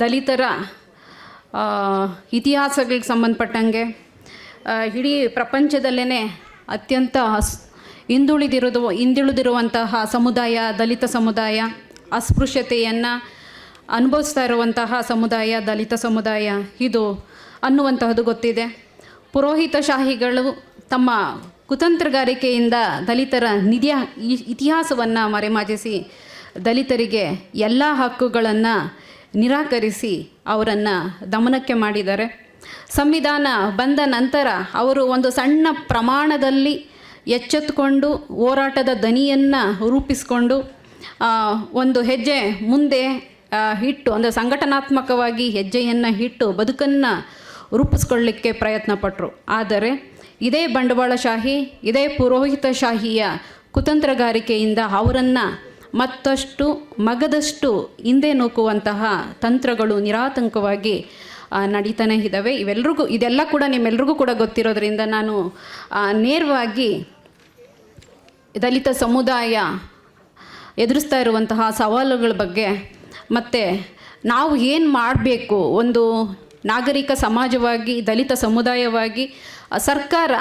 ದಲಿತರ ಇತಿಹಾಸಗಳಿಗೆ ಸಂಬಂಧಪಟ್ಟಂಗೆ ಇಡೀ ಪ್ರಪಂಚದಲ್ಲೇ ಅತ್ಯಂತ ಹಸ್- ಹಿಂದುಳಿದಿರೋದು, ಹಿಂದುಳಿದಿರುವಂತಹ ಸಮುದಾಯ, ದಲಿತ ಸಮುದಾಯ, ಅಸ್ಪೃಶ್ಯತೆಯನ್ನು ಅನುಭವಿಸ್ತಾ ಇರುವಂತಹ ಸಮುದಾಯ, ದಲಿತ ಸಮುದಾಯ ಇದು ಅನ್ನುವಂತಹದ್ದು ಗೊತ್ತಿದೆ. ಪುರೋಹಿತಶಾಹಿಗಳು ತಮ್ಮ ಕುತಂತ್ರಗಾರಿಕೆಯಿಂದ ದಲಿತರ ನಿಧಿಯ ಇತಿಹಾಸವನ್ನು ಮರೆಮಾಚಿಸಿ ದಲಿತರಿಗೆ ಎಲ್ಲ ಹಕ್ಕುಗಳನ್ನು ನಿರಾಕರಿಸಿ ಅವರನ್ನು ದಮನಕ್ಕೆ ಮಾಡಿದ್ದಾರೆ. ಸಂವಿಧಾನ ಬಂದ ನಂತರ ಅವರು ಒಂದು ಸಣ್ಣ ಪ್ರಮಾಣದಲ್ಲಿ ಎಚ್ಚೆತ್ತುಕೊಂಡು ಹೋರಾಟದ ದನಿಯನ್ನು ರೂಪಿಸಿಕೊಂಡು ಒಂದು ಹೆಜ್ಜೆ ಮುಂದೆ ಹಿಟ್ಟು ಅಂದರೆ ಸಂಘಟನಾತ್ಮಕವಾಗಿ ಹೆಜ್ಜೆಯನ್ನು ಇಟ್ಟು ಬದುಕನ್ನು ರೂಪಿಸ್ಕೊಳ್ಳಿಕ್ಕೆ ಪ್ರಯತ್ನ ಪಟ್ಟರು ಆದರೆ ಇದೇ ಬಂಡವಾಳಶಾಹಿ, ಇದೇ ಪುರೋಹಿತಶಾಹಿಯ ಕುತಂತ್ರಗಾರಿಕೆಯಿಂದ ಅವರನ್ನು ಮತ್ತಷ್ಟು ಮಗದಷ್ಟು ಹಿಂದೆ ನೂಕುವಂತಹ ತಂತ್ರಗಳು ನಿರಾತಂಕವಾಗಿ ನಡೀತಾನೆ ಇದ್ದಾವೆ. ಇವೆಲ್ರಿಗೂ, ಇದೆಲ್ಲ ಕೂಡ ನಿಮ್ಮೆಲ್ರಿಗೂ ಕೂಡ ಗೊತ್ತಿರೋದ್ರಿಂದ ನಾನು ನೇರವಾಗಿ ದಲಿತ ಸಮುದಾಯ ಎದುರಿಸ್ತಾ ಇರುವಂತಹ ಸವಾಲುಗಳ ಬಗ್ಗೆ, ಮತ್ತು ನಾವು ಏನು ಮಾಡಬೇಕು? ಒಂದು ನಾಗರಿಕ ಸಮಾಜವಾಗಿ, ದಲಿತ ಸಮುದಾಯವಾಗಿ ಸರ್ಕಾರ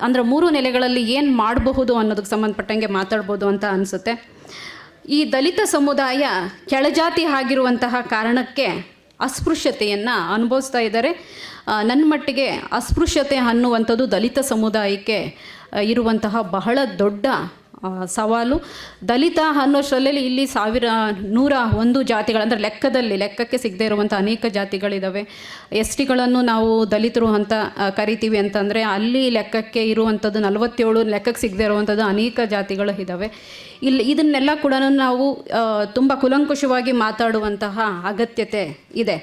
ಅಂದರೆ ಮೂರು ನೆಲೆಗಳಲ್ಲಿ ಏನು ಮಾಡಬಹುದು ಅನ್ನೋದಕ್ಕೆ ಸಂಬಂಧಪಟ್ಟಂಗೆ ಮಾತಾಡ್ಬೋದು ಅಂತ ಅನಿಸುತ್ತೆ. ಈ ದಲಿತ ಸಮುದಾಯ ಕೆಳಜಾತಿ ಆಗಿರುವಂತಹ ಕಾರಣಕ್ಕೆ ಅಸ್ಪೃಶ್ಯತೆಯನ್ನು ಅನುಭವಿಸ್ತಾ ಇದ್ದಾರೆ. ನನ್ನ ಮಟ್ಟಿಗೆ ಅಸ್ಪೃಶ್ಯತೆ ಅನ್ನುವಂಥದ್ದು ದಲಿತ ಸಮುದಾಯಕ್ಕೆ ಇರುವಂತಹ ಬಹಳ ದೊಡ್ಡ ಸವಾಲು. ದಲಿತ ಅನ್ನೋಷ್ಟರಲ್ಲಿ ಇಲ್ಲಿ ಸಾವಿರ, ನೂರ ಒಂದು ಜಾತಿಗಳು, ಅಂದರೆ ಲೆಕ್ಕದಲ್ಲಿ, ಲೆಕ್ಕಕ್ಕೆ ಸಿಗದೇ ಇರುವಂಥ ಅನೇಕ ಜಾತಿಗಳಿದ್ದಾವೆ ಎಸ್ ಟಿಗಳನ್ನು ನಾವು ದಲಿತರು ಅಂತ ಕರಿತೀವಿ ಅಂತಂದರೆ ಅಲ್ಲಿ ಲೆಕ್ಕಕ್ಕೆ ಇರುವಂಥದ್ದು ನಲವತ್ತೇಳು, ಲೆಕ್ಕಕ್ಕೆ ಸಿಗದೇ ಇರುವಂಥದ್ದು ಅನೇಕ ಜಾತಿಗಳು ಇದ್ದಾವೆ ಇಲ್ಲಿ ಇದನ್ನೆಲ್ಲ ಕೂಡ ನಾವು ತುಂಬ ಕುಲಂಕುಷವಾಗಿ ಮಾತಾಡುವಂತಹ ಅಗತ್ಯತೆ ಇದೆ.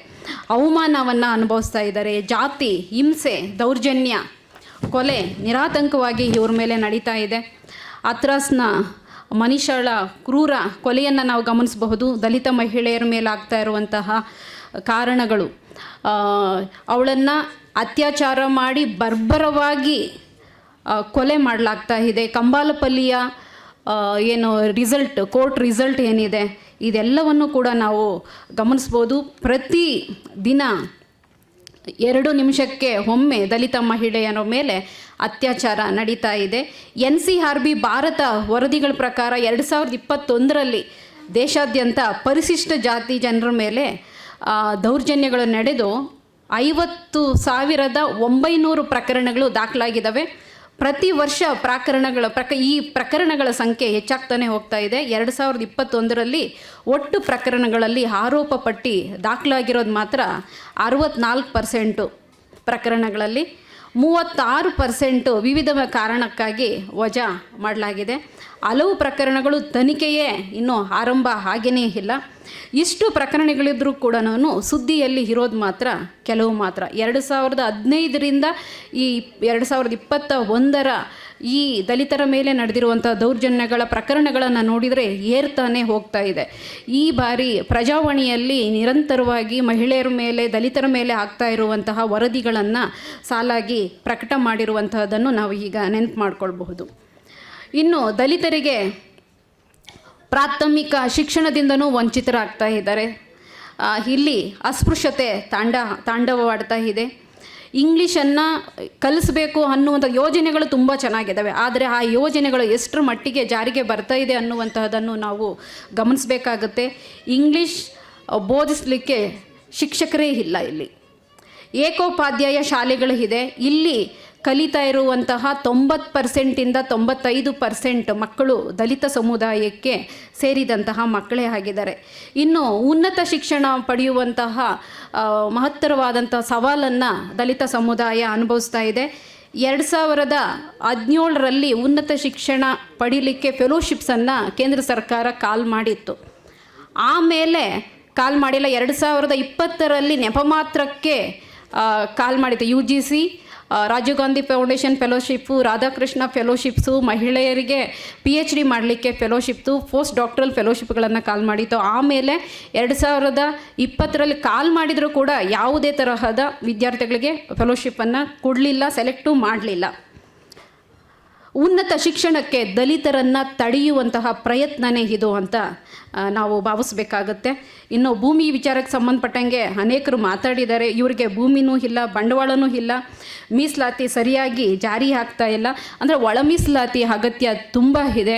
ಅವಮಾನವನ್ನು ಅನುಭವಿಸ್ತಾ ಇದ್ದಾರೆ. ಜಾತಿ, ಹಿಂಸೆ, ದೌರ್ಜನ್ಯ, ಕೊಲೆ ನಿರಾತಂಕವಾಗಿ ಇವ್ರ ಮೇಲೆ ನಡೀತಾ ಇದೆ. ಅತ್ರಾಸ್ನ ಮನುಷ್ಯಳ ಕ್ರೂರ ಕೊಲೆಯನ್ನು ನಾವು ಗಮನಿಸಬಹುದು. ದಲಿತ ಮಹಿಳೆಯರ ಮೇಲಾಗ್ತಾ ಇರುವಂತಹ ಕಾರಣಗಳು. ಅವಳನ್ನು ಅತ್ಯಾಚಾರ ಮಾಡಿ ಬರ್ಬರವಾಗಿ ಕೊಲೆ ಮಾಡಲಾಗ್ತಾ ಇದೆ. ಕಂಬಾಲಪಲ್ಲಿಯ ಏನು ರಿಸಲ್ಟ್, ಕೋರ್ಟ್ ರಿಸಲ್ಟ್ ಏನಿದೆ, ಇದೆಲ್ಲವನ್ನು ಕೂಡ ನಾವು ಗಮನಿಸ್ಬೋದು ಪ್ರತಿ ದಿನ ಎರಡು ನಿಮಿಷಕ್ಕೆ ಒಮ್ಮೆ ದಲಿತ ಮಹಿಳೆಯರ ಮೇಲೆ ಅತ್ಯಾಚಾರ ನಡೀತಾ ಇದೆ. ಎನ್ ಸಿ ಆರ್ ಬಿ ಭಾರತ ವರದಿಗಳ ಪ್ರಕಾರ ಎರಡು ಸಾವಿರದ ಇಪ್ಪತ್ತೊಂದರಲ್ಲಿ ದೇಶಾದ್ಯಂತ ಪರಿಶಿಷ್ಟ ಜಾತಿ ಜನರ ಮೇಲೆ ದೌರ್ಜನ್ಯಗಳು ನಡೆದು ಐವತ್ತು ಸಾವಿರದ ಒಂಬೈನೂರು ಪ್ರಕರಣಗಳು ದಾಖಲಾಗಿದ್ದಾವೆ. ಪ್ರತಿ ವರ್ಷ ಪ್ರಕರಣಗಳ ಪ್ರಕ, ಈ ಪ್ರಕರಣಗಳ ಸಂಖ್ಯೆ ಹೆಚ್ಚಾಗ್ತಾನೆ ಹೋಗ್ತಾ ಇದೆ. ಎರಡು ಸಾವಿರದ ಇಪ್ಪತ್ತೊಂದರಲ್ಲಿ ಒಟ್ಟು ಪ್ರಕರಣಗಳಲ್ಲಿ ಆರೋಪ ಪಟ್ಟಿ ದಾಖಲಾಗಿರೋದು ಮಾತ್ರ ಅರವತ್ನಾಲ್ಕು ಪರ್ಸೆಂಟು ಪ್ರಕರಣಗಳಲ್ಲಿ. ಮೂವತ್ತಾರು ಪರ್ಸೆಂಟು ವಿವಿಧ ಕಾರಣಕ್ಕಾಗಿ ವಜಾ ಮಾಡಲಾಗಿದೆ. ಹಲವು ಪ್ರಕರಣಗಳು ತನಿಖೆಯೇ ಇನ್ನೂ ಆರಂಭ ಹಾಗೇನೇ ಇಲ್ಲ. ಇಷ್ಟು ಪ್ರಕರಣಗಳಿದ್ರೂ ಕೂಡ ನಾನು ಸುದ್ದಿಯಲ್ಲಿ ಇರೋದು ಮಾತ್ರ, ಕೆಲವು ಮಾತ್ರ. ಎರಡು ಸಾವಿರದ ಹದಿನೈದರಿಂದ ಈ ಎರಡು ಸಾವಿರದ ಇಪ್ಪತ್ತ ಒಂದರ ಈ ದಲಿತರ ಮೇಲೆ ನಡೆದಿರುವಂಥ ದೌರ್ಜನ್ಯಗಳ ಪ್ರಕರಣಗಳನ್ನು ನೋಡಿದರೆ ಏರ್ತಾನೆ ಹೋಗ್ತಾ ಇದೆ. ಈ ಬಾರಿ ಪ್ರಜಾವಾಣಿಯಲ್ಲಿ ನಿರಂತರವಾಗಿ ಮಹಿಳೆಯರ ಮೇಲೆ, ದಲಿತರ ಮೇಲೆ ಆಗ್ತಾ ಇರುವಂತಹ ವರದಿಗಳನ್ನು ಸಾಲಾಗಿ ಪ್ರಕಟ ಮಾಡಿರುವಂತಹದನ್ನು ನಾವು ಈಗ ನೆನಪು ಮಾಡಿಕೊಳ್ಬಹುದು. ಇನ್ನು ದಲಿತರಿಗೆ ಪ್ರಾಥಮಿಕ ಶಿಕ್ಷಣದಿಂದನೂ ವಂಚಿತರಾಗ್ತಾ ಇದ್ದಾರೆ. ಇಲ್ಲಿ ಅಸ್ಪೃಶ್ಯತೆ ತಾಂಡ, ತಾಂಡವವಾಡ್ತಾ ಇದೆ. ಇಂಗ್ಲೀಷನ್ನು ಕಲಿಸಬೇಕು ಅನ್ನುವಂಥ ಯೋಜನೆಗಳು ತುಂಬ ಚೆನ್ನಾಗಿದ್ದಾವೆ. ಆದರೆ ಆ ಯೋಜನೆಗಳು ಎಷ್ಟರ ಮಟ್ಟಿಗೆ ಜಾರಿಗೆ ಬರ್ತಾ ಇದೆ ಅನ್ನುವಂತಹದನ್ನು ನಾವು ಗಮನಿಸಬೇಕಾಗುತ್ತೆ. ಇಂಗ್ಲೀಷ್ ಬೋಧಿಸಲಿಕ್ಕೆ ಶಿಕ್ಷಕರೇ ಇಲ್ಲ ಇಲ್ಲಿ. ಏಕೋಪಾಧ್ಯಾಯ ಶಾಲೆಗಳು ಇದೆ. ಇಲ್ಲಿ ಕಲಿತಾ ಇರುವಂತಹ ತೊಂಬತ್ತು ಪರ್ಸೆಂಟಿಂದ ತೊಂಬತ್ತೈದು ಪರ್ಸೆಂಟ್ ಮಕ್ಕಳು ದಲಿತ ಸಮುದಾಯಕ್ಕೆ ಸೇರಿದಂತಹ ಮಕ್ಕಳೇ ಆಗಿದ್ದಾರೆ. ಇನ್ನು ಉನ್ನತ ಶಿಕ್ಷಣ ಪಡೆಯುವಂತಹ ಮಹತ್ತರವಾದಂಥ ಸವಾಲನ್ನು ದಲಿತ ಸಮುದಾಯ ಅನುಭವಿಸ್ತಾ ಇದೆ. ಎರಡು ಸಾವಿರದ ಹದಿನೇಳರಲ್ಲಿ ಉನ್ನತ ಶಿಕ್ಷಣ ಪಡೀಲಿಕ್ಕೆ ಫೆಲೋಶಿಪ್ಸನ್ನು ಕೇಂದ್ರ ಸರ್ಕಾರ ಕಾಲ್ ಮಾಡಿತ್ತು. ಆಮೇಲೆ ಕಾಲ್ ಮಾಡಿಲ್ಲ ಎರಡು ಸಾವಿರದ ಇಪ್ಪತ್ತರಲ್ಲಿ ನೆಪ ಮಾತ್ರಕ್ಕೆ ಆ, ಕಾಲ್ ಮಾಡಿದ್ದೆ. U G C Rajiv Gandhi foundation fellowship, Radhakrishna fellowships, ಮಹಿಳೆಯರಿಗೆ ಪಿ ಎಚ್ ಡಿ ಮಾಡಲಿಕ್ಕೆ ಫೆಲೋಶಿಪ್ಸು, ಪೋಸ್ಟ್ ಡಾಕ್ಟ್ರಲ್ ಫೆಲೋಶಿಪ್ಗಳನ್ನು ಕಾಲ್ ಮಾಡಿತ್ತು. ಆಮೇಲೆ ಎರಡು ಸಾವಿರದ ಇಪ್ಪತ್ತರಲ್ಲಿ ಕಾಲ್ ಮಾಡಿದರೂ ಕೂಡ ಯಾವುದೇ ತರಹದ ವಿದ್ಯಾರ್ಥಿಗಳಿಗೆ ಫೆಲೋಶಿಪ್ಪನ್ನು ಕೊಡಲಿಲ್ಲ, ಸೆಲೆಕ್ಟು ಮಾಡಲಿಲ್ಲ. ಉನ್ನತ ಶಿಕ್ಷಣಕ್ಕೆ ದಲಿತರನ್ನು ತಡೆಯುವಂತಹ ಪ್ರಯತ್ನನೇ ಇದು ಅಂತ ನಾವು ಭಾವಿಸ್ಬೇಕಾಗತ್ತೆ. ಇನ್ನು ಭೂಮಿ ವಿಚಾರಕ್ಕೆ ಸಂಬಂಧಪಟ್ಟಂಗೆ ಅನೇಕರು ಮಾತಾಡಿದ್ದಾರೆ. ಇವರಿಗೆ ಭೂಮಿನೂ ಇಲ್ಲ, ಬಂಡವಾಳನೂ ಇಲ್ಲ, ಮೀಸಲಾತಿ ಸರಿಯಾಗಿ ಜಾರಿ ಆಗ್ತಾ ಇಲ್ಲ. ಅಂದರೆ ಒಳ ಮೀಸಲಾತಿ ಅಗತ್ಯ ತುಂಬ ಇದೆ.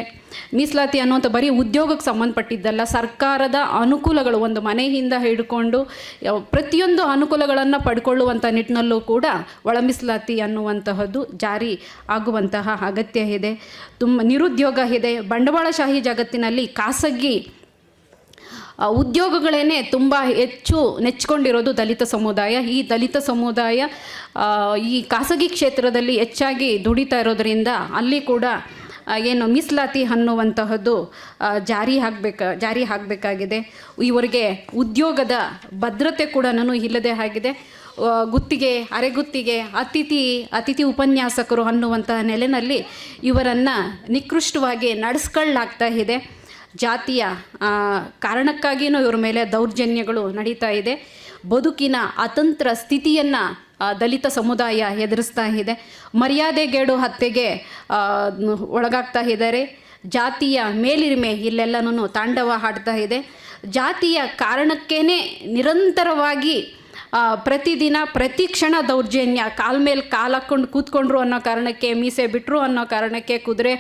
ಮೀಸಲಾತಿ ಅನ್ನುವಂಥ ಬರೀ ಉದ್ಯೋಗಕ್ಕೆ ಸಂಬಂಧಪಟ್ಟಿದ್ದಲ್ಲ, ಸರ್ಕಾರದ ಅನುಕೂಲಗಳು ಒಂದು ಮನೆಯಿಂದ ಹಿಡ್ಕೊಂಡು ಪ್ರತಿಯೊಂದು ಅನುಕೂಲಗಳನ್ನು ಪಡ್ಕೊಳ್ಳುವಂಥ ನಿಟ್ಟಿನಲ್ಲೂ ಕೂಡ ಒಳ ಮೀಸಲಾತಿ ಅನ್ನುವಂತಹದ್ದು ಜಾರಿ ಆಗುವಂತಹ ಅಗತ್ಯ ಇದೆ. ತುಂಬ ನಿರುದ್ಯೋಗ ಇದೆ. ಬಂಡವಾಳಶಾಹಿ ಜಗತ್ತಿನಲ್ಲಿ ಖಾಸಗಿ ಉದ್ಯೋಗಗಳೇ ಉದ್ಯೋಗಗಳೇನೆ ತುಂಬ ಹೆಚ್ಚು ನೆಚ್ಕೊಂಡಿರೋದು ದಲಿತ ಸಮುದಾಯ. ಈ ದಲಿತ ಸಮುದಾಯ ಈ ಖಾಸಗಿ ಕ್ಷೇತ್ರದಲ್ಲಿ ಹೆಚ್ಚಾಗಿ ದುಡಿತಾ ಇರೋದರಿಂದ ಅಲ್ಲಿ ಕೂಡ ಏನು ಮೀಸಲಾತಿ ಅನ್ನುವಂತಹದ್ದು ಜಾರಿ ಆಗಬೇಕ ಜಾರಿ ಆಗಬೇಕಾಗಿದೆ ಇವರಿಗೆ ಉದ್ಯೋಗದ ಭದ್ರತೆ ಕೂಡ ಇಲ್ಲದೆ ಆಗಿದೆ. ಗುತ್ತಿಗೆ, ಅರೆಗುತ್ತಿಗೆ, ಅತಿಥಿ ಅತಿಥಿ ಉಪನ್ಯಾಸಕರು ಅನ್ನುವಂತಹ ನೆಲೆಯಲ್ಲಿ ಇವರನ್ನು ನಿಕೃಷ್ಟವಾಗಿ ನಡೆಸ್ಕೊಳ್ಳಾಗ್ತಾ ಇದೆ. ಜಾತಿಯ ಕಾರಣಕ್ಕಾಗಿಯೂ ಇವರ ಮೇಲೆ ದೌರ್ಜನ್ಯಗಳು ನಡೀತಾ ಇದೆ. ಬದುಕಿನ ಅತಂತ್ರ ಸ್ಥಿತಿಯನ್ನು ದಲಿತ ಸಮುದಾಯ ಎದುರಿಸ್ತಾ ಇದೆ. ಮರ್ಯಾದೆಗೇಡು ಹತ್ಯೆಗೆ ಒಳಗಾಗ್ತಾ ಇದ್ದಾರೆ. ಜಾತಿಯ ಮೇಲಿರಿಮೆ ಇಲ್ಲೆಲ್ಲನೂ ತಾಂಡವ ಹಾಡ್ತಾ ಇದೆ. ಜಾತಿಯ ಕಾರಣಕ್ಕೇ ನಿರಂತರವಾಗಿ ಪ್ರತಿದಿನ, ಪ್ರತಿ ಕ್ಷಣ ದೌರ್ಜನ್ಯ, ಕಾಲ ಮೇಲೆ ಕಾಲು ಹಾಕ್ಕೊಂಡು ಕೂತ್ಕೊಂಡ್ರು ಅನ್ನೋ ಕಾರಣಕ್ಕೆ, ಮೀಸೆ ಬಿಟ್ಟರು ಅನ್ನೋ ಕಾರಣಕ್ಕೆ, ಕುದುರೆ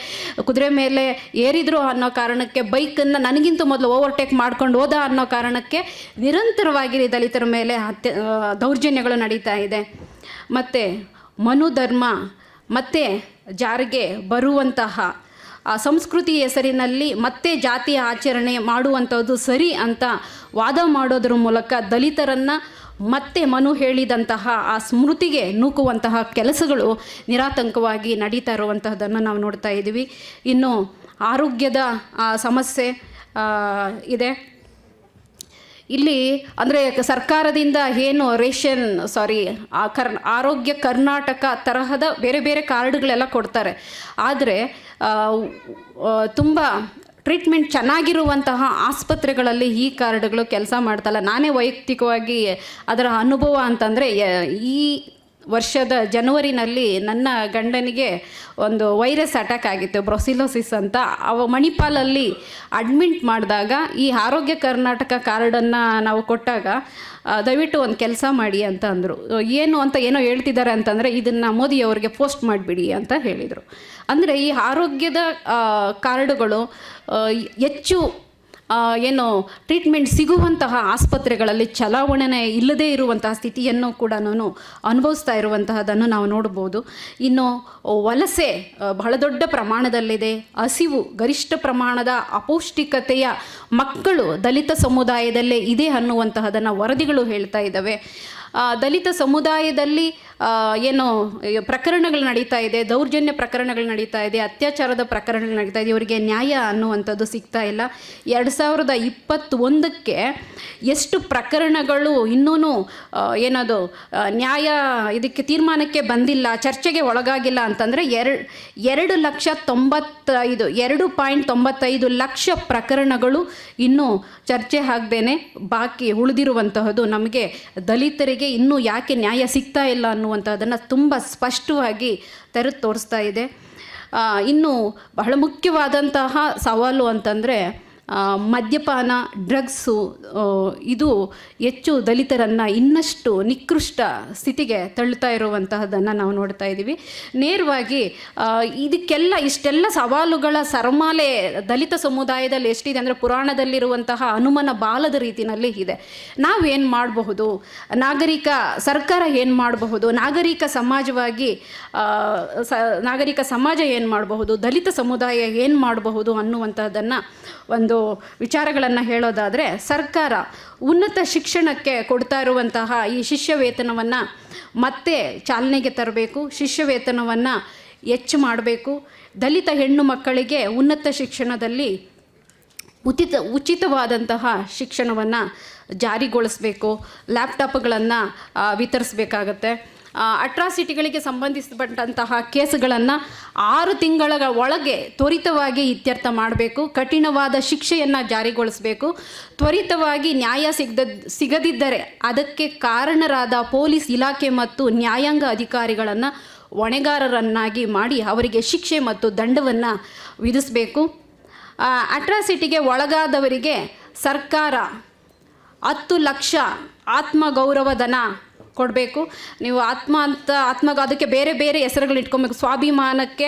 ಕುದುರೆ ಮೇಲೆ ಏರಿದ್ರು ಅನ್ನೋ ಕಾರಣಕ್ಕೆ, ಬೈಕನ್ನು ನನಗಿಂತ ಮೊದಲು ಓವರ್ಟೇಕ್ ಮಾಡ್ಕೊಂಡು ಹೋದ ಅನ್ನೋ ಕಾರಣಕ್ಕೆ ನಿರಂತರವಾಗಿ ದಲಿತರ ಮೇಲೆ ಹತ್ಯೆ ದೌರ್ಜನ್ಯಗಳು ನಡೀತಾ ಇದೆ. ಮತ್ತು ಮನುಧರ್ಮ ಮತ್ತು ಜಾರಿಗೆ ಬರುವಂತಹ ಸಂಸ್ಕೃತಿ ಹೆಸರಿನಲ್ಲಿ ಮತ್ತೆ ಜಾತಿಯ ಆಚರಣೆ ಮಾಡುವಂಥದ್ದು ಸರಿ ಅಂತ ವಾದ ಮಾಡೋದ್ರ ಮೂಲಕ ದಲಿತರನ್ನು ಮತ್ತೆ ಮನು ಹೇಳಿದಂತಹ ಆ ಸ್ಮೃತಿಗೆ ನೂಕುವಂತಹ ಕೆಲಸಗಳು ನಿರಾತಂಕವಾಗಿ ನಡೀತಾ ಇರುವಂತಹದ್ದನ್ನು ನಾವು ನೋಡ್ತಾ ಇದ್ದೀವಿ. ಇನ್ನು ಆರೋಗ್ಯದ ಸಮಸ್ಯೆ ಇದೆ. ಇಲ್ಲಿ ಅಂದರೆ ಸರ್ಕಾರದಿಂದ ಏನು ರೇಷನ್, ಸಾರಿ ಕರ್, ಆರೋಗ್ಯ ಕರ್ನಾಟಕ ತರಹದ ಬೇರೆ ಬೇರೆ ಕಾರ್ಡ್ಗಳೆಲ್ಲ ಕೊಡ್ತಾರೆ. ಆದರೆ ತುಂಬ ಟ್ರೀಟ್ಮೆಂಟ್ ಚೆನ್ನಾಗಿರುವಂತಹ ಆಸ್ಪತ್ರೆಗಳಲ್ಲಿ ಈ ಕಾರ್ಡ್ಗಳು ಕೆಲಸ ಮಾಡ್ತಲ್ಲ. ನಾನೇ ವೈಯಕ್ತಿಕವಾಗಿ ಅದರ ಅನುಭವ ಅಂತಂದರೆ ಈ ವರ್ಷದ ಜನವರಿನಲ್ಲಿ ನನ್ನ ಗಂಡನಿಗೆ ಒಂದು ವೈರಸ್ ಅಟ್ಯಾಕ್ ಆಗಿತ್ತು, ಬ್ರೊಸಿಲೋಸಿಸ್ ಅಂತ. ಅವ ಮಣಿಪಾಲಲ್ಲಿ ಅಡ್ಮಿಂಟ್ ಮಾಡಿದಾಗ ಈ ಆರೋಗ್ಯ ಕರ್ನಾಟಕ ಕಾರ್ಡನ್ನು ನಾವು ಕೊಟ್ಟಾಗ ದಯವಿಟ್ಟು ಒಂದು ಕೆಲಸ ಮಾಡಿ ಅಂತ ಅಂದರು. ಏನು ಅಂತ ಏನೋ ಹೇಳ್ತಿದ್ದಾರೆ ಅಂತಂದರೆ ಇದನ್ನು ಮೋದಿಯವರಿಗೆ ಪೋಸ್ಟ್ ಮಾಡಿಬಿಡಿ ಅಂತ ಹೇಳಿದರು. ಅಂದರೆ ಈ ಆರೋಗ್ಯದ ಕಾರ್ಡುಗಳು ಹೆಚ್ಚು ಏನು ಟ್ರೀಟ್ಮೆಂಟ್ ಸಿಗುವಂತಹ ಆಸ್ಪತ್ರೆಗಳಲ್ಲಿ ಚಲಾವಣೆ ಇಲ್ಲದೇ ಇರುವಂತಹ ಸ್ಥಿತಿಯನ್ನು ಕೂಡ ನಾನು ಅನುಭವಿಸ್ತಾ ಇರುವಂತಹದನ್ನು ನಾವು ನೋಡ್ಬೋದು. ಇನ್ನು, ವಲಸೆ ಬಹಳ ದೊಡ್ಡ ಪ್ರಮಾಣದಲ್ಲಿದೆ. ಹಸಿವು, ಗರಿಷ್ಠ ಪ್ರಮಾಣದ ಅಪೌಷ್ಟಿಕತೆಯ ಮಕ್ಕಳು ದಲಿತ ಸಮುದಾಯದಲ್ಲೇ ಇದೆ ಅನ್ನುವಂತಹದನ್ನು ವರದಿಗಳು ಹೇಳ್ತಾ ಇದ್ದಾವೆ. ದಲಿತ ಸಮುದಾಯದಲ್ಲಿ ಏನು ಪ್ರಕರಣಗಳು ನಡೀತಾ ಇದೆ, ದೌರ್ಜನ್ಯ ಪ್ರಕರಣಗಳು ನಡೀತಾ ಇದೆ, ಅತ್ಯಾಚಾರದ ಪ್ರಕರಣಗಳು ನಡೀತಾ ಇದೆ, ಇವರಿಗೆ ನ್ಯಾಯ ಅನ್ನುವಂಥದ್ದು ಸಿಗ್ತಾ ಇಲ್ಲ. ಎರಡು ಸಾವಿರದ ಇಪ್ಪತ್ತೊಂದಕ್ಕೆ ಎಷ್ಟು ಪ್ರಕರಣಗಳು ಇನ್ನೂ ಏನದು ನ್ಯಾಯ ಇದಕ್ಕೆ ತೀರ್ಮಾನಕ್ಕೆ ಬಂದಿಲ್ಲ, ಚರ್ಚೆಗೆ ಒಳಗಾಗಿಲ್ಲ ಅಂತಂದರೆ ಎರಡು ಎರಡು ಲಕ್ಷ ತೊಂಬತ್ತೈದು, ಎರಡು ಪಾಯಿಂಟ್ ತೊಂಬತ್ತೈದು ಲಕ್ಷ ಪ್ರಕರಣಗಳು ಇನ್ನೂ ಚರ್ಚೆ ಆಗದೇನೆ ಬಾಕಿ ಉಳಿದಿರುವಂತಹದ್ದು ನಮಗೆ ದಲಿತರಿಗೆ ಇನ್ನೂ ಯಾಕೆ ನ್ಯಾಯ ಸಿಗ್ತಾ ಇಲ್ಲ ಅನ್ನುವಂಥದ್ದನ್ನು ತುಂಬ ಸ್ಪಷ್ಟವಾಗಿ ತೆರೆದು ತೋರಿಸ್ತಾ ಇದೆ. ಇನ್ನು ಬಹಳ ಮುಖ್ಯವಾದಂತಹ ಸವಾಲು ಅಂತಂದರೆ ಮದ್ಯಪಾನ, ಡ್ರಗ್ಸು ಇದು ಹೆಚ್ಚು ದಲಿತರನ್ನು ಇನ್ನಷ್ಟು ನಿಕೃಷ್ಟ ಸ್ಥಿತಿಗೆ ತಳ್ಳುತ್ತಾ ಇರುವಂತಹದ್ದನ್ನು ನಾವು ನೋಡ್ತಾ ಇದ್ದೀವಿ. ನೇರವಾಗಿ ಇದಕ್ಕೆಲ್ಲ ಇಷ್ಟೆಲ್ಲ ಸವಾಲುಗಳ ಸರಮಾಲೆ ದಲಿತ ಸಮುದಾಯದಲ್ಲಿ ಎಷ್ಟಿದೆ ಅಂದರೆ ಪುರಾಣದಲ್ಲಿರುವಂತಹ ಹನುಮನ ಬಾಲದ ರೀತಿಯಲ್ಲಿ ಇದೆ. ನಾವೇನು ಮಾಡಬಹುದು? ನಾಗರಿಕ ಸರ್ಕಾರ ಏನು ಮಾಡಬಹುದು? ನಾಗರಿಕ ಸಮಾಜವಾಗಿ ಸ, ನಾಗರಿಕ ಸಮಾಜ ಏನು ಮಾಡಬಹುದು? ದಲಿತ ಸಮುದಾಯ ಏನು ಮಾಡಬಹುದು ಅನ್ನುವಂಥದ್ದನ್ನು ಒಂದು ವಿಚಾರಗಳನ್ನು ಹೇಳೋದಾದರೆ ಸರ್ಕಾರ ಉನ್ನತ ಶಿಕ್ಷಣಕ್ಕೆ ಕೊಡ್ತಾ ಇರುವಂತಹ ಈ ಶಿಷ್ಯ ವೇತನವನ್ನು ಮತ್ತೆ ಚಾಲನೆಗೆ ತರಬೇಕು ಶಿಷ್ಯ ವೇತನವನ್ನು ಹೆಚ್ಚು ಮಾಡಬೇಕು. ದಲಿತ ಹೆಣ್ಣು ಮಕ್ಕಳಿಗೆ ಉನ್ನತ ಶಿಕ್ಷಣದಲ್ಲಿ ಉಚಿತ, ಉಚಿತವಾದಂತಹ ಶಿಕ್ಷಣವನ್ನು ಜಾರಿಗೊಳಿಸಬೇಕು. ಲ್ಯಾಪ್ಟಾಪ್ಗಳನ್ನು ವಿತರಿಸಬೇಕಾಗತ್ತೆ. ಅಟ್ರಾಸಿಟಿಗಳಿಗೆ ಸಂಬಂಧಿಸಿಪಟ್ಟಂತಹ ಕೇಸುಗಳನ್ನು ಆರು ತಿಂಗಳ ಒಳಗೆ ತ್ವರಿತವಾಗಿ ಇತ್ಯರ್ಥ ಮಾಡಬೇಕು. ಕಠಿಣವಾದ ಶಿಕ್ಷೆಯನ್ನು ಜಾರಿಗೊಳಿಸಬೇಕು. ತ್ವರಿತವಾಗಿ ನ್ಯಾಯ ಸಿಗದ, ಸಿಗದಿದ್ದರೆ ಅದಕ್ಕೆ ಕಾರಣರಾದ ಪೊಲೀಸ್ ಇಲಾಖೆ ಮತ್ತು ನ್ಯಾಯಾಂಗ ಅಧಿಕಾರಿಗಳನ್ನು ಹೊಣೆಗಾರರನ್ನಾಗಿ ಮಾಡಿ ಅವರಿಗೆ ಶಿಕ್ಷೆ ಮತ್ತು ದಂಡವನ್ನು ವಿಧಿಸಬೇಕು. ಅಟ್ರಾಸಿಟಿಗೆ ಒಳಗಾದವರಿಗೆ ಸರ್ಕಾರ ಹತ್ತು ಲಕ್ಷ ಆತ್ಮಗೌರವಧನ ಕೊಡಬೇಕು. ನೀವು ಆತ್ಮ ಅಂತ ಆತ್ಮ ಅದಕ್ಕೆ ಬೇರೆ ಬೇರೆ ಹೆಸರುಗಳು ಇಟ್ಕೊಬೇಕು. ಸ್ವಾಭಿಮಾನಕ್ಕೆ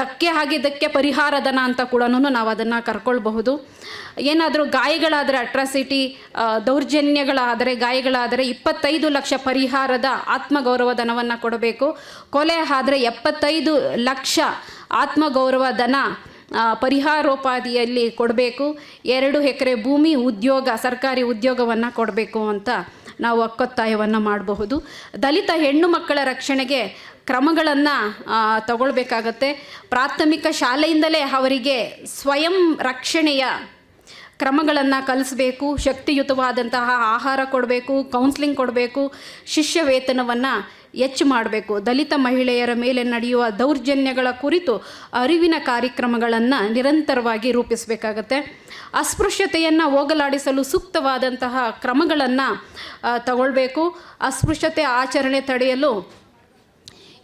ಧಕ್ಕೆ ಆಗಿದ್ದಕ್ಕೆ ಪರಿಹಾರ ಧನ ಅಂತ ಕೂಡ ನಾವು ಅದನ್ನು ಕರ್ಕೊಳ್ಬಹುದು. ಏನಾದರೂ ಗಾಯಗಳಾದರೆ ಅಟ್ರಾಸಿಟಿ ದೌರ್ಜನ್ಯಗಳಾದರೆ ಗಾಯಗಳಾದರೆ ಇಪ್ಪತ್ತೈದು ಲಕ್ಷ ಪರಿಹಾರದ ಆತ್ಮಗೌರವ ಧನವನ್ನು ಕೊಡಬೇಕು. ಕೊಲೆ ಆದರೆ ಎಪ್ಪತ್ತೈದು ಲಕ್ಷ ಆತ್ಮಗೌರವ ಧನ ಪರಿಹಾರೋಪಾದಿಯಲ್ಲಿ ಕೊಡಬೇಕು. ಎರಡು ಎಕರೆ ಭೂಮಿ ಉದ್ಯೋಗ, ಸರ್ಕಾರಿ ಉದ್ಯೋಗವನ್ನು ಕೊಡಬೇಕು ಅಂತ ನಾವು ಹಕ್ಕೊತ್ತಾಯವನ್ನು ಮಾಡಬಹುದು. ದಲಿತ ಹೆಣ್ಣು ಮಕ್ಕಳ ರಕ್ಷಣೆಗೆ ಕ್ರಮಗಳನ್ನು ತಗೊಳ್ಬೇಕಾಗತ್ತೆ. ಪ್ರಾಥಮಿಕ ಶಾಲೆಯಿಂದಲೇ ಅವರಿಗೆ ಸ್ವಯಂ ರಕ್ಷಣೆಯ ಕ್ರಮಗಳನ್ನು ಕಲಿಸಬೇಕು. ಶಕ್ತಿಯುತವಾದಂತಹ ಆಹಾರ ಕೊಡಬೇಕು ಕೌನ್ಸ್ಲಿಂಗ್ ಕೊಡಬೇಕು ಶಿಷ್ಯ ವೇತನವನ್ನು ಹೆಚ್ಚು ಮಾಡಬೇಕು. ದಲಿತ ಮಹಿಳೆಯರ ಮೇಲೆ ನಡೆಯುವ ದೌರ್ಜನ್ಯಗಳ ಕುರಿತು ಅರಿವಿನ ಕಾರ್ಯಕ್ರಮಗಳನ್ನು ನಿರಂತರವಾಗಿ ರೂಪಿಸಬೇಕಾಗತ್ತೆ. ಅಸ್ಪೃಶ್ಯತೆಯನ್ನು ಹೋಗಲಾಡಿಸಲು ಸೂಕ್ತವಾದಂತಹ ಕ್ರಮಗಳನ್ನು ತಗೊಳ್ಬೇಕು. ಅಸ್ಪೃಶ್ಯತೆ ಆಚರಣೆ ತಡೆಯಲು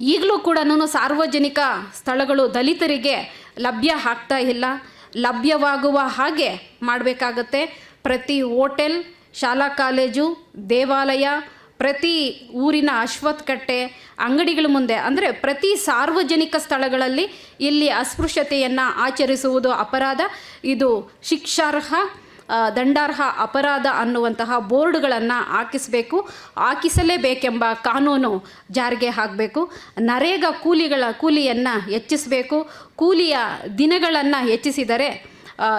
ಈಗಲೂ ಕೂಡ ಸಾರ್ವಜನಿಕ ಸ್ಥಳಗಳು ದಲಿತರಿಗೆ ಲಭ್ಯ ಆಗ್ತಾ ಇಲ್ಲ. ಲಭ್ಯವಾಗುವ ಹಾಗೆ ಮಾಡಬೇಕಾಗತ್ತೆ. ಪ್ರತಿ ಹೋಟೆಲ್, ಶಾಲಾ ಕಾಲೇಜು, ದೇವಾಲಯ ಪ್ರತಿ ಊರಿನ ಅಶ್ವತ್ಕಟ್ಟೆ ಅಂಗಡಿಗಳ ಮುಂದೆ, ಅಂದರೆ ಪ್ರತಿ ಸಾರ್ವಜನಿಕ ಸ್ಥಳಗಳಲ್ಲಿ ಇಲ್ಲಿ ಅಸ್ಪೃಶ್ಯತೆಯನ್ನು ಆಚರಿಸುವುದು ಅಪರಾಧ. ಇದು ಶಿಕ್ಷಾರ್ಹ ದಂಡಾರ್ಹ ಅಪರಾಧ ಅನ್ನುವಂತಹ ಬೋರ್ಡ್ಗಳನ್ನು ಹಾಕಿಸಬೇಕು. ಹಾಕಿಸಲೇಬೇಕೆಂಬ ಕಾನೂನು ಜಾರಿಗೆ ಹಾಕಬೇಕು. ನರೇಗಾ ಕೂಲಿಗಳ ಕೂಲಿಯನ್ನು ಹೆಚ್ಚಿಸಬೇಕು. ಕೂಲಿಯ ದಿನಗಳನ್ನು ಹೆಚ್ಚಿಸಿದರೆ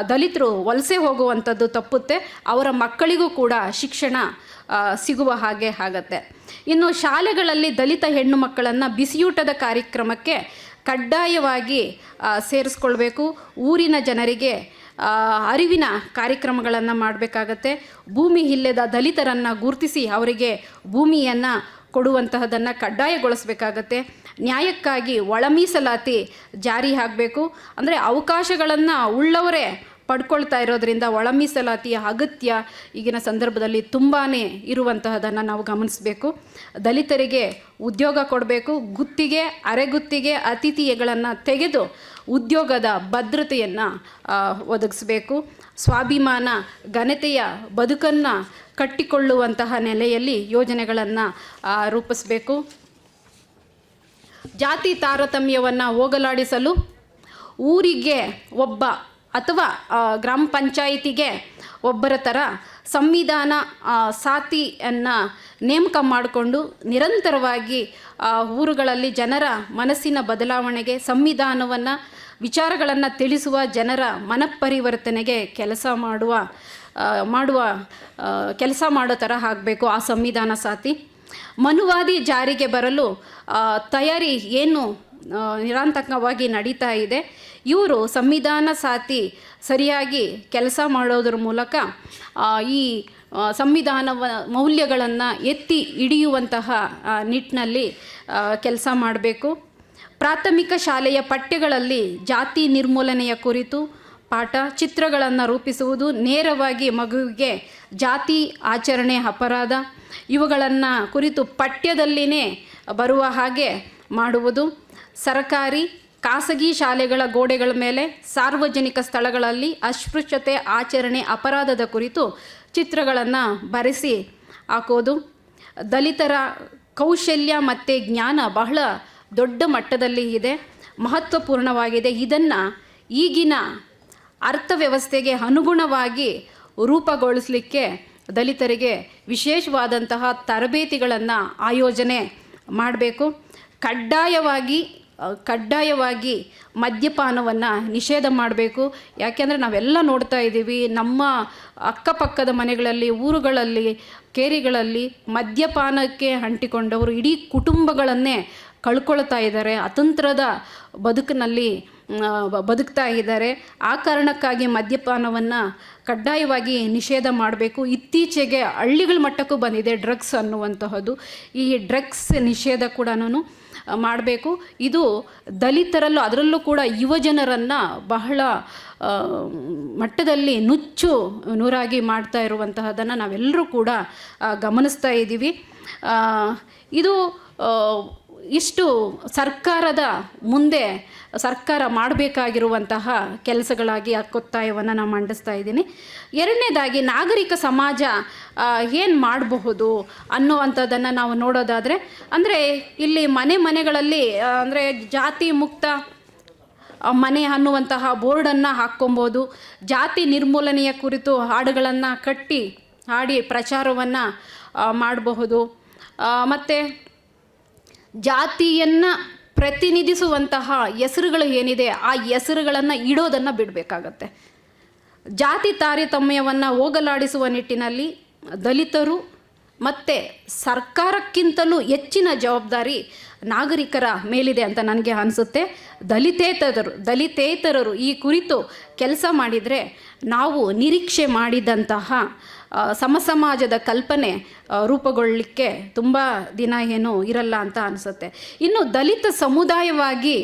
ದಲಿತರು ವಲಸೆ ಹೋಗುವಂಥದ್ದು ತಪ್ಪುತ್ತೆ. ಅವರ ಮಕ್ಕಳಿಗೂ ಕೂಡ ಶಿಕ್ಷಣ ಸಿಗುವ ಹಾಗೆ ಆಗತ್ತೆ. ಇನ್ನು ಶಾಲೆಗಳಲ್ಲಿ ದಲಿತ ಹೆಣ್ಣು ಮಕ್ಕಳನ್ನು ಬಿಸಿಯೂಟದ ಕಾರ್ಯಕ್ರಮಕ್ಕೆ ಕಡ್ಡಾಯವಾಗಿ ಸೇರಿಸ್ಕೊಳ್ಬೇಕು. ಊರಿನ ಜನರಿಗೆ ಅರಿವಿನ ಕಾರ್ಯಕ್ರಮಗಳನ್ನು ಮಾಡಬೇಕಾಗತ್ತೆ. ಭೂಮಿ ಇಲ್ಲದ ದಲಿತರನ್ನು ಗುರುತಿಸಿ ಅವರಿಗೆ ಭೂಮಿಯನ್ನು ಕೊಡುವಂತಹದನ್ನು ಕಡ್ಡಾಯಗೊಳಿಸಬೇಕಾಗತ್ತೆ. ನ್ಯಾಯಕ್ಕಾಗಿ ಒಳ ಮೀಸಲಾತಿ ಜಾರಿ ಆಗಬೇಕು. ಅಂದರೆ ಅವಕಾಶಗಳನ್ನು ಉಳ್ಳವರೇ ಪಡ್ಕೊಳ್ತಾ ಇರೋದ್ರಿಂದ ಒಳ ಮೀಸಲಾತಿಯ ಅಗತ್ಯ ಈಗಿನ ಸಂದರ್ಭದಲ್ಲಿ ತುಂಬಾ ಇರುವಂತಹದನ್ನು ನಾವು ಗಮನಿಸಬೇಕು. ದಲಿತರಿಗೆ ಉದ್ಯೋಗ ಕೊಡಬೇಕು. ಗುತ್ತಿಗೆ, ಅರೆಗುತ್ತಿಗೆ ಅತಿಥಿಗಳನ್ನು ತೆಗೆದು ಉದ್ಯೋಗದ ಭದ್ರತೆಯನ್ನು ಒದಗಿಸಬೇಕು. ಸ್ವಾಭಿಮಾನ, ಘನತೆಯ ಬದುಕನ್ನು ಕಟ್ಟಿಕೊಳ್ಳುವಂತಹ ನೆಲೆಯಲ್ಲಿ ಯೋಜನೆಗಳನ್ನು ರೂಪಿಸಬೇಕು. ಜಾತಿ ತಾರತಮ್ಯವನ್ನು ಹೋಗಲಾಡಿಸಲು ಊರಿಗೆ ಒಬ್ಬ ಅಥವಾ ಗ್ರಾಮ ಪಂಚಾಯಿತಿಗೆ ಒಬ್ಬರ ಥರ ಸಂವಿಧಾನ ಸಾತಿಯನ್ನು ನೇಮಕ ಮಾಡಿಕೊಂಡು ನಿರಂತರವಾಗಿ ಆ, ಊರುಗಳಲ್ಲಿ ಜನರ ಮನಸ್ಸಿನ ಬದಲಾವಣೆಗೆ ಸಂವಿಧಾನವನ್ನು ವಿಚಾರಗಳನ್ನು ತಿಳಿಸುವ ಜನರ ಮನಪರಿವರ್ತನೆಗೆ ಕೆಲಸ ಮಾಡುವ ಮಾಡುವ ಕೆಲಸ ಮಾಡೋ ಥರ ಆಗಬೇಕು ಆ ಸಂವಿಧಾನ ಸಾತಿ. ಮನುವಾದಿ ಜಾರಿಗೆ ಬರಲು ತಯಾರಿ ಏನು ನಿರಾಂತಕವಾಗಿ ನಡೀತಾ ಇದೆ. ಇವರು ಸಂವಿಧಾನ ಸಾತಿ ಸರಿಯಾಗಿ ಕೆಲಸ ಮಾಡೋದ್ರ ಮೂಲಕ ಈ ಸಂವಿಧಾನವ, ಮೌಲ್ಯಗಳನ್ನು ಎತ್ತಿ ಹಿಡಿಯುವಂತಹ ನಿಟ್ಟಿನಲ್ಲಿ ಕೆಲಸ ಮಾಡಬೇಕು. ಪ್ರಾಥಮಿಕ ಶಾಲೆಯ ಪಠ್ಯಗಳಲ್ಲಿ ಜಾತಿ ನಿರ್ಮೂಲನೆಯ ಕುರಿತು ಪಾಠ, ಚಿತ್ರಗಳನ್ನು ರೂಪಿಸುವುದು ನೇರವಾಗಿ ಮಗುವಿಗೆ ಜಾತಿ ಆಚರಣೆ ಅಪರಾಧ. ಇವುಗಳನ್ನು ಕುರಿತು ಪಠ್ಯದಲ್ಲಿನೇ ಬರುವ ಹಾಗೆ ಮಾಡುವುದು. ಸರಕಾರಿ, ಖಾಸಗಿ ಶಾಲೆಗಳ ಗೋಡೆಗಳ ಮೇಲೆ ಸಾರ್ವಜನಿಕ ಸ್ಥಳಗಳಲ್ಲಿ ಅಸ್ಪೃಶ್ಯತೆ ಆಚರಣೆ ಅಪರಾಧದ ಕುರಿತು ಚಿತ್ರಗಳನ್ನು ಬರೆಸಿ ಹಾಕೋದು. ದಲಿತರ ಕೌಶಲ್ಯ ಮತ್ತು ಜ್ಞಾನ ಬಹಳ ದೊಡ್ಡ ಮಟ್ಟದಲ್ಲಿ ಇದೆ, ಮಹತ್ವಪೂರ್ಣವಾಗಿದೆ. ಇದನ್ನು ಈಗಿನ ಅರ್ಥವ್ಯವಸ್ಥೆಗೆ ಅನುಗುಣವಾಗಿ ರೂಪುಗೊಳಿಸಲಿಕ್ಕೆ ದಲಿತರಿಗೆ ವಿಶೇಷವಾದಂತಹ ತರಬೇತಿಗಳನ್ನು ಆಯೋಜನೆ ಮಾಡಬೇಕು. ಕಡ್ಡಾಯವಾಗಿ ಕಡ್ಡಾಯವಾಗಿ ಮದ್ಯಪಾನವನ್ನು ನಿಷೇಧ ಮಾಡಬೇಕು. ಯಾಕೆಂದರೆ ನಾವೆಲ್ಲ ನೋಡ್ತಾ ಇದ್ದೀವಿ, ನಮ್ಮ ಅಕ್ಕಪಕ್ಕದ ಮನೆಗಳಲ್ಲಿ, ಊರುಗಳಲ್ಲಿ, ಕೇರಿಗಳಲ್ಲಿ ಮದ್ಯಪಾನಕ್ಕೆ ಅಂಟಿಕೊಂಡವರು ಇಡೀ ಕುಟುಂಬಗಳನ್ನೇ ಕಳ್ಕೊಳ್ತಾ ಇದ್ದಾರೆ. ಅತಂತ್ರದ ಬದುಕಿನಲ್ಲಿ ಬದುಕ್ತಾ ಇದ್ದಾರೆ. ಆ ಕಾರಣಕ್ಕಾಗಿ ಮದ್ಯಪಾನವನ್ನು ಕಡ್ಡಾಯವಾಗಿ ನಿಷೇಧ ಮಾಡಬೇಕು. ಇತ್ತೀಚೆಗೆ ಹಳ್ಳಿಗಳ ಮಟ್ಟಕ್ಕೂ ಬಂದಿದೆ ಡ್ರಗ್ಸ್ ಅನ್ನುವಂತಹದ್ದು. ಈ ಡ್ರಗ್ಸ್ ನಿಷೇಧ ಕೂಡ ಮಾಡಬೇಕು. ಇದು ದಲಿತರಲ್ಲೂ ಅದರಲ್ಲೂ ಕೂಡ ಯುವಜನರನ್ನು ಬಹಳ ಮಟ್ಟದಲ್ಲಿ ನುಚ್ಚು ನೂರಾಗಿ ಮಾಡ್ತಾ ಇರುವಂತಹದನ್ನು ನಾವೆಲ್ಲರೂ ಕೂಡ ಗಮನಿಸ್ತಾ ಇದ್ದೀವಿ. ಇದು ಇಷ್ಟು ಸರ್ಕಾರದ ಮುಂದೆ ಸರ್ಕಾರ ಮಾಡಬೇಕಾಗಿರುವಂತಹ ಕೆಲಸಗಳಾಗಿ ಹಕ್ಕೊತ್ತಾಯವನ್ನು ನಾನು ಮಂಡಿಸ್ತಾ ಇದ್ದೀನಿ. ಎರಡನೇದಾಗಿ ನಾಗರಿಕ ಸಮಾಜ ಏನು ಮಾಡಬಹುದು ಅನ್ನುವಂಥದ್ದನ್ನು ನಾವು ನೋಡೋದಾದರೆ, ಅಂದರೆ ಇಲ್ಲಿ ಮನೆ ಮನೆಗಳಲ್ಲಿ ಅಂದರೆ ಜಾತಿ ಮುಕ್ತ ಮನೆ ಅನ್ನುವಂತಹ ಬೋರ್ಡನ್ನು ಹಾಕ್ಕೊಬೋದು. ಜಾತಿ ನಿರ್ಮೂಲನೆಯ ಕುರಿತು ಹಾಡುಗಳನ್ನು ಕಟ್ಟಿ, ಹಾಡಿ ಪ್ರಚಾರವನ್ನು ಮಾಡಬಹುದು. ಮತ್ತು ಜಾತಿಯನ್ನು ಪ್ರತಿನಿಧಿಸುವಂತಹ ಹೆಸರುಗಳು ಏನಿದೆ, ಆ ಹೆಸರುಗಳನ್ನು ಇಡೋದನ್ನು ಬಿಡಬೇಕಾಗತ್ತೆ. ಜಾತಿ ತಾರತಮ್ಯವನ್ನು ಹೋಗಲಾಡಿಸುವ ನಿಟ್ಟಿನಲ್ಲಿ ದಲಿತರು ಮತ್ತು ಸರ್ಕಾರಕ್ಕಿಂತಲೂ ಹೆಚ್ಚಿನ ಜವಾಬ್ದಾರಿ ನಾಗರಿಕರ ಮೇಲಿದೆ ಅಂತ ನನಗೆ ಅನಿಸುತ್ತೆ. ದಲಿತೇತರರು ದಲಿತೇತರರು ಈ ಕುರಿತು ಕೆಲಸ ಮಾಡಿದರೆ ನಾವು ನಿರೀಕ್ಷೆ ಮಾಡಿದಂತಹ ಸಮಸಮಾಜದ ಕಲ್ಪನೆ ರೂಪುಗೊಳ್ಳಲಿಕ್ಕೆ ತುಂಬ ದಿನ ಏನು ಇರಲ್ಲ ಅಂತ ಅನಿಸುತ್ತೆ. ಇನ್ನು ದಲಿತ ಸಮುದಾಯವಾಗಿ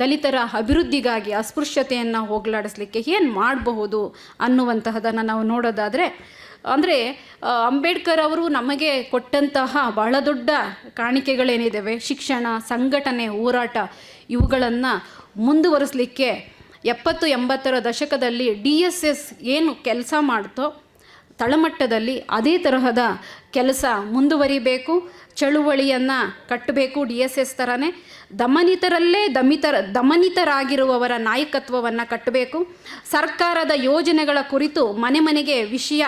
ದಲಿತರ ಅಭಿವೃದ್ಧಿಗಾಗಿ ಅಸ್ಪೃಶ್ಯತೆಯನ್ನು ಹೋಗಲಾಡಿಸ್ಲಿಕ್ಕೆ ಏನು ಮಾಡಬಹುದು ಅನ್ನುವಂತಹದನ್ನು ನಾವು ನೋಡೋದಾದರೆ, ಅಂದರೆ ಅಂಬೇಡ್ಕರ್ ಅವರು ನಮಗೆ ಕೊಟ್ಟಂತಹ ಬಹಳ ದೊಡ್ಡ ಕಾಣಿಕೆಗಳೇನಿದ್ದಾವೆ ಶಿಕ್ಷಣ, ಸಂಘಟನೆ, ಹೋರಾಟ, ಇವುಗಳನ್ನು ಮುಂದುವರಿಸಲಿಕ್ಕೆ ಎಪ್ಪತ್ತು ಎಂಬತ್ತರ ದಶಕದಲ್ಲಿ ಡಿ ಎಸ್ ಎಸ್ ಏನು ಕೆಲಸ ಮಾಡ್ತೋ ತಳಮಟ್ಟದಲ್ಲಿ ಅದೇ ತರಹದ ಕೆಲಸ ಮುಂದುವರಿಬೇಕು, ಚಳುವಳಿಯನ್ನು ಕಟ್ಟಬೇಕು ಡಿ ಎಸ್ ಎಸ್ ಥರನೇ ದಮನಿತರಲ್ಲೇ ದಮಿತರ, ದಮನಿತರಾಗಿರುವವರ ನಾಯಕತ್ವವನ್ನು ಕಟ್ಟಬೇಕು. ಸರ್ಕಾರದ ಯೋಜನೆಗಳ ಕುರಿತು ಮನೆ ಮನೆಗೆ ವಿಷಯ